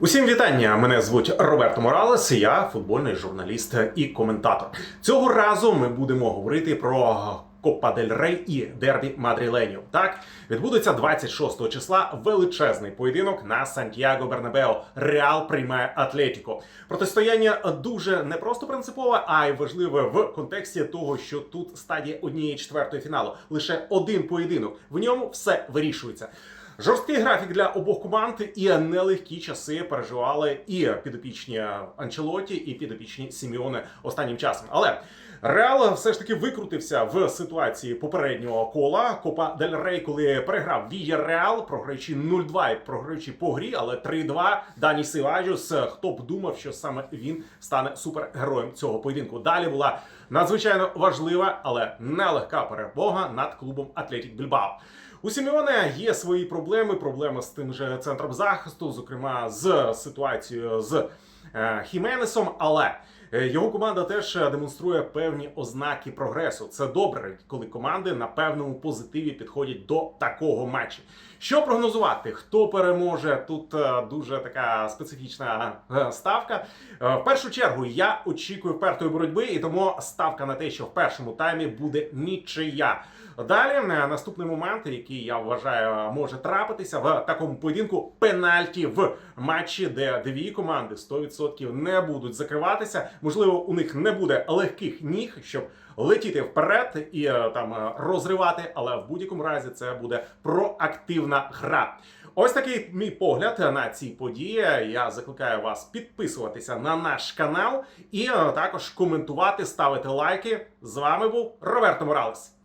Усім вітання! Мене звуть Роберто Моралес. Я футбольний журналіст і коментатор. Цього разу ми будемо говорити про Копа дель Рей і Дербі Мадріленів. Так відбудеться 26 числа величезний поєдинок на Сантьяго Бернабео. Реал приймає Атлетіко. Протистояння дуже не просто принципове, а й важливе в контексті того, що тут стадія однієї четвертої фіналу. Лише один поєдинок. В ньому все вирішується. Жорсткий графік для обох команд і нелегкі часи переживали і підопічні Анчелоті, і підопічні Сіміони останнім часом. Але Реал все ж таки викрутився в ситуації попереднього кола Копа Дель Рей, коли переграв Вія Реал, програючи 0-2 і програючи по грі, але 3-2 Дані Сиваджус. Хто б думав, що саме він стане супергероєм цього поєдинку? Далі була надзвичайно важлива, але нелегка перемога над клубом Атлетік Більбао. У Сімеоне є свої проблеми, проблеми з тим же центром захисту, зокрема з ситуацією з е, Хіменесом. Але його команда теж демонструє певні ознаки прогресу. Це добре, коли команди на певному позитиві підходять до такого матчу. Що прогнозувати? Хто переможе? Тут е, дуже така специфічна е, ставка. Е, В першу чергу я очікую впертої боротьби, і тому ставка на те, що в першому таймі буде нічия. Далі е, наступний момент, який я вважаю може трапитися в такому поєдинку пенальті в матчі, де дві команди 100% не будуть закриватися. Можливо, у них не буде легких ніг, щоб летіти вперед і е, там е, розривати, але в будь-якому разі це буде проактивна гра. Ось такий мій погляд на ці події. Я закликаю вас підписуватися на наш канал і е, також коментувати, ставити лайки. З вами був Роберто Моралес.